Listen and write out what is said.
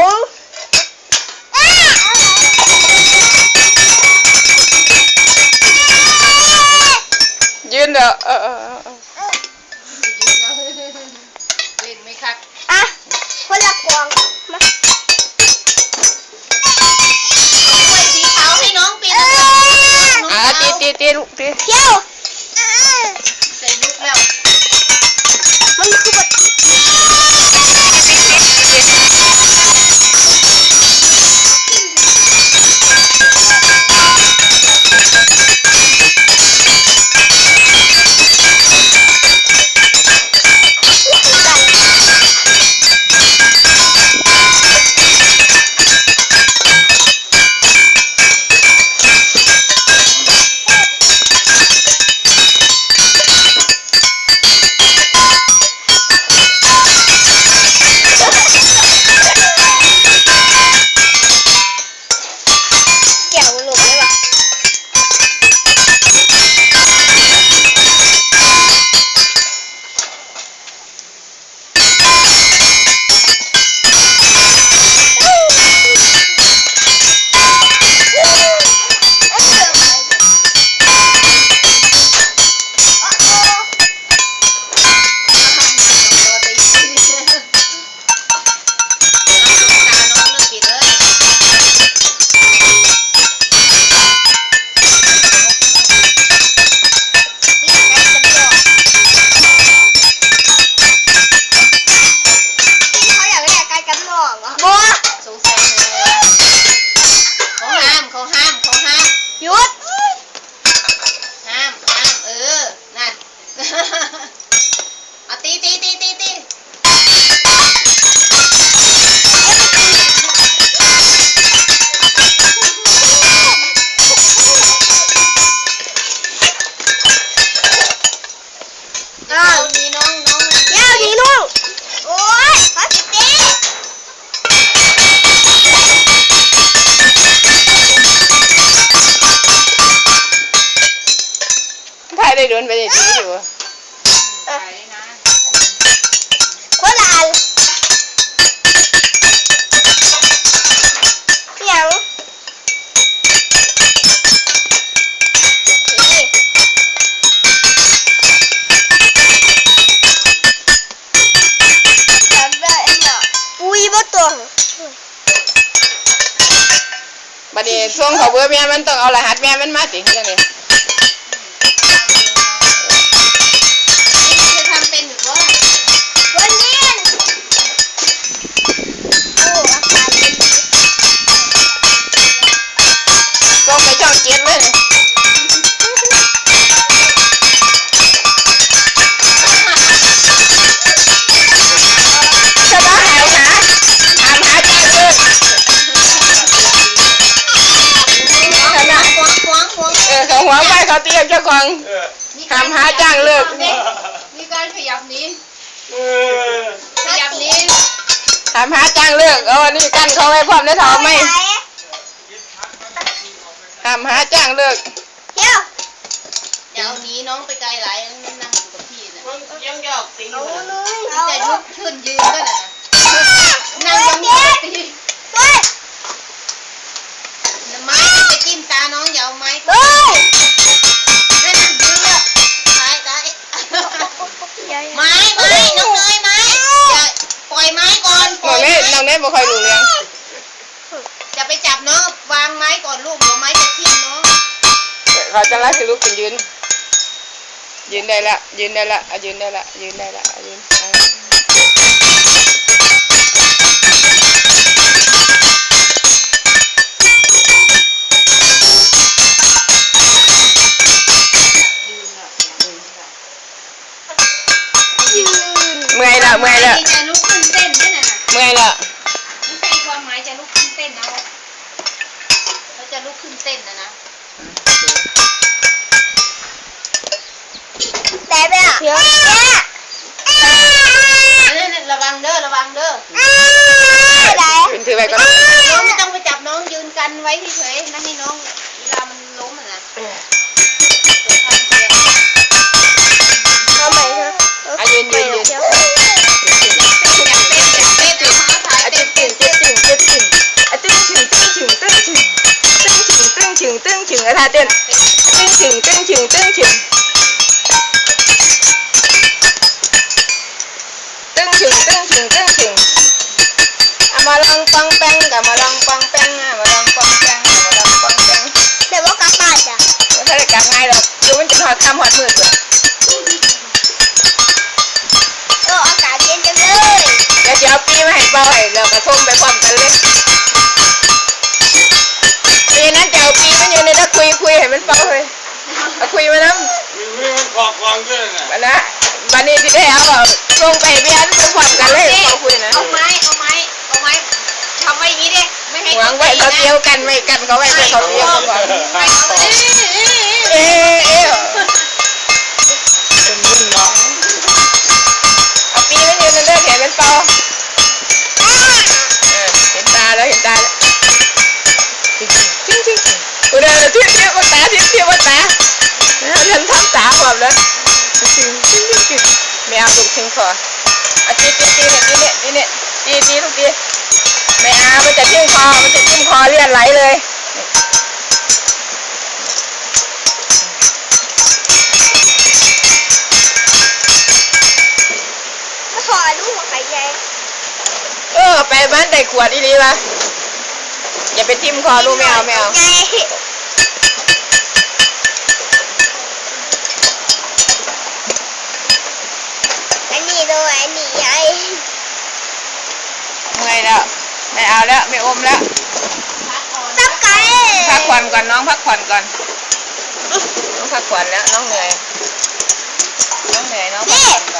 ยืนเด้อเออเออเออเออเล่นไหมครับอะคนละกวางมากล้วยสีขาวให้น้องปีนอน้องอะตีตีตีลูกตี เที่ยวาะอุ้ยบ่ตรงบัดนี้ช่วงเขาเบื่อแม่มันต้องเอารหัสแม่มันมาสิจังได๋นี่ เขาเตียงเจ้าของถามหาจ้างเลิกมีการขยับนี้เออขยับนี้ถามหาจ้างเลิกเออนี่กันเขาไว้พร้อมได้เท่าไหมถามหาจ้างเลิกเที่ยวเดี๋ยวนี้น้องไปไกลหลายนั่งอยู่กับพี่นะมันยังหยอกตีอเอายู่เลนะยจ ไม้ไม้น้องเนยไม้อย่าปล่อยไม้ก่อนปน้ล่อองยเน่ไม้น้องเน่บ่ค่อยรู้เรื่องจะไปจับน้องวางไม้ก่อนลูกเดี๋ยวไม้จะทิ่มน้องเขาจะไล่สิลุกขึ้นยืน ยืนได้ละยืนได้ละอะยืนได้ละยืนได้ละอะยืนอะ ละเมื่อยละจะลุกขึ้นเต้นนั่นน่ะเมื่อยละไม่ใช่ความหมายจะลุกขึ้นเต้นนะเขาจะลุกขึ้นเต้นนะนะแต่ไปอะเดี๋ยวแม่นั่นระวังเด้อระวังเด้อไหนเป็นถือไว้ก่อนน้องไม่ต้องไปจับน้องยืนกันไว้เฉยๆไม่ให้น้องเวลามันล้มอะนะ กับท่าเต้นตึ้งถึงตึ้งถึงตึ้งถึงตึ้งถึงตึ้งถึงตึ้งถึงอะมาลองปังแป้งกับมาลองปังแป้งอะมาลองปังแป้งอะมาลองปังแป้งแต่ว่ากลับบ้านจ้ะมันถ้าได้กลับง่ายหรอกดูมันจะหอดคำหอดมือตัวเอออากาศเย็นจังเลยเดี๋ยวจะเอาปีมาให้เป่าให้เรากระทมไปพร้อมกันเลย เป่าเลยเอาคุยมาน้มีเรื่องกอกวางด้วยนะำมานะวันนี้ที่ได้เอาเอาลงไปเบียนไปพร้อมกันเลยเป่าคุยนะเอาไม้เอาไม้เอาไม้ทำไว้อย่างนี้ดิไม่ให้หวังไว้เขาเดียวกันไม่กันเขาไว้ไปเขาเดียวกันก่อน ไม่เอาเอ้ยเอ้ยเอ้ยเอ๊ะเอ๊ะ เอาถูกทิ้งคอเอาตีตีตีเนี่ยตีเนี่ยตีเนี่ยตีตีทุกทีไม่เอามันจะทิ้งคอ มันจะทิ้งคอเลือดไหลเลยมาขอดูหัวไข่ใหญ่เออ ไปบ้านได้ขวดอีหลีวะอย่าไปทิ่มคอลูกไม่เอาไม่เอา วยอันนี้ใหญ่เมื่อยแล้วไม่เอาแล้วไม่อมแล้วตับไก่พักผ่อนก่อนน้องพักผ่อนก่อนน้องพักผ่อนแล้วน้องเหนื่อยน้องเหนื่อยน้องพักนี่ผ่อน